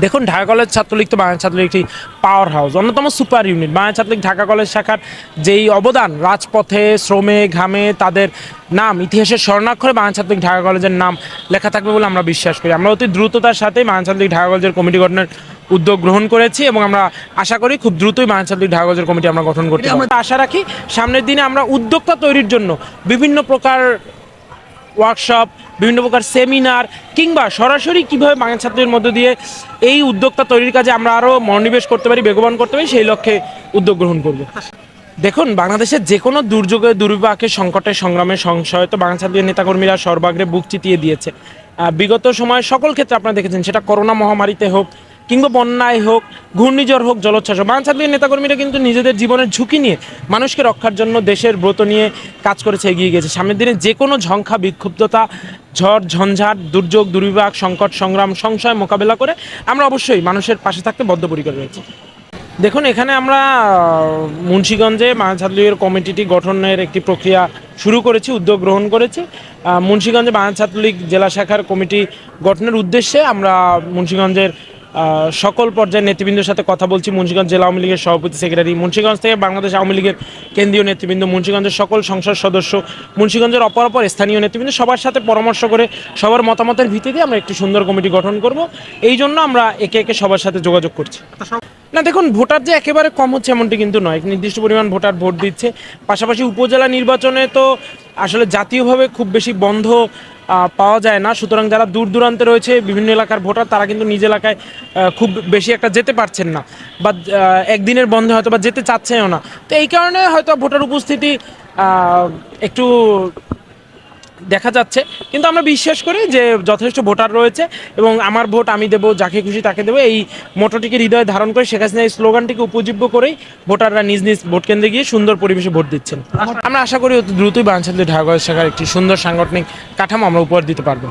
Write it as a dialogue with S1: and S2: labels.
S1: দেখুন ঢাকা কলেজ ছাত্রলীগ তো বাংলা ছাত্রলীগ একটি পাওয়ার হাউস অন্যতম super unit Bangla Chhatra League Dhaka college শাখার যেই অবদান রাজপথে শ্রমে ঘামে তাদের নাম ইতিহাসের স্বর্ণাক্ষরে বাংলা ছাত্রলীগ ঢাকা কলেজের নাম লেখা থাকবে বলে আমরা বিশ্বাস করি। আমরা অতি দ্রুততার সাথে বাংলা ছাত্রলীগ ঢাকা কলেজের কমিটি গঠনের উদ্যোগ গ্রহণ করেছি এবং আমরা আশা করি খুব দ্রুতই বাংলা ছাত্রলীগ ঢাকা কলেজের কমিটি আমরা গঠন করতে আমরা আশা রাখি সামনের দিনে আমরা উদ্যোক্তা তৈরির জন্য বিভিন্ন প্রকার ওয়ার্কশপ বিভিন্ন প্রকার সেমিনার কিংবা সরাসরি কীভাবে বাংলা ছাত্রদের মধ্য দিয়ে এই উদ্যোক্তা তৈরির কাজে আমরা আরও মনোনিবেশ করতে পারি, বেগবান করতে পারি, সেই লক্ষ্যে উদ্যোগ গ্রহণ করব। দেখুন, বাংলাদেশের যে কোনো দুর্যোগে, দুর্বিপাকে, সংকটে, সংগ্রামে সংশয় তো বাংলা ছাত্রীর নেতাকর্মীরা সর্বাগ্রে বুক চিতিয়ে দিয়েছে। বিগত সময় সকল ক্ষেত্রে আপনারা দেখেছেন, সেটা করোনা মহামারীতে হোক কিংবা বন্যায় হোক, ঘূর্ণিঝড় হোক, জলোচ্ছ্বাস হোক ছাত্রীর নেতাকর্মীরা কিন্তু নিজেদের জীবনের ঝুঁকি নিয়ে মানুষকে রক্ষার জন্য দেশের ব্রত নিয়ে কাজ করেছে, এগিয়ে গেছে সামনের দিনে যে কোনো ঝঙ্খা বিক্ষুব্ধতা, ঝড়, ঝঞ্ঝাট, দুর্যোগ দুর্বিভাগ সংকট, সংগ্রাম, সংশয় মোকাবেলা করে আমরা অবশ্যই মানুষের পাশে থাকতে বদ্ধপরিকর রয়েছি। দেখুন, এখানে আমরা মুন্সীগঞ্জে ছাত্রলীগের কমিটিটি গঠনের একটি প্রক্রিয়া শুরু করেছি, উদ্যোগ গ্রহণ করেছি। মুন্সিগঞ্জে ছাত্রলীগ জেলা শাখার কমিটি গঠনের উদ্দেশ্যে আমরা মুন্সিগঞ্জের সকল পর্যায়ের নেতৃবৃন্দের সাথে কথা বলছি। মুন্সিগঞ্জ জেলা আওয়ামী লীগের সভাপতি সেক্রেটারি মুন্সিগঞ্জ থেকে বাংলাদেশ আওয়ামী লীগের কেন্দ্রীয় নেতৃবৃন্দ, মুন্সিগঞ্জের সকল সংসদ সদস্য, মুন্সিগঞ্জের অপর অপর স্থানীয় নেতৃবৃন্দ, সবার সাথে পরামর্শ করে সবার মতামতের ভিত্তিতে আমরা একটি সুন্দর কমিটি গঠন করব। এই জন্য আমরা একে একে সবার সাথে যোগাযোগ করছি। না, দেখুন, ভোটার যে একেবারে কম হচ্ছে এমনটি কিন্তু নয়। নির্দিষ্ট পরিমাণ ভোটার ভোট দিচ্ছে। পাশাপাশি উপজেলা নির্বাচনে তো আসলে জাতীয়ভাবে খুব বেশি বন্ধ পাওয়া যায় না। সুতরাং যারা দূর দূরান্তে রয়েছে, বিভিন্ন এলাকার ভোটার, তারা কিন্তু নিজ এলাকায় খুব বেশি একটা যেতে পারছেন না। বা একদিনের বন্ধে হয়তো বা যেতে চাচ্ছেও না। তো এই কারণে হয়তো ভোটার উপস্থিতি একটু দেখা যাচ্ছে। কিন্তু আমরা বিশ্বাস করি যে যথেষ্ট ভোটার রয়েছে এবং আমার ভোট আমি দেবো যাকে খুশি তাকে দেবো। এই মোটরটিকে হৃদয়ে ধারণ করে শেখ হাসিনা এই স্লোগানটিকে উপজীব্য করেই ভোটাররা নিজ নিজ ভোট কেন্দ্রে গিয়ে সুন্দর পরিবেশে ভোট দিচ্ছেন। আমরা আশা করি অতি দ্রুতই বাঞ্ছালী ঢাকা শাখার একটি সুন্দর সাংগঠনিক কাঠামো আমরা উপহার দিতে পারব।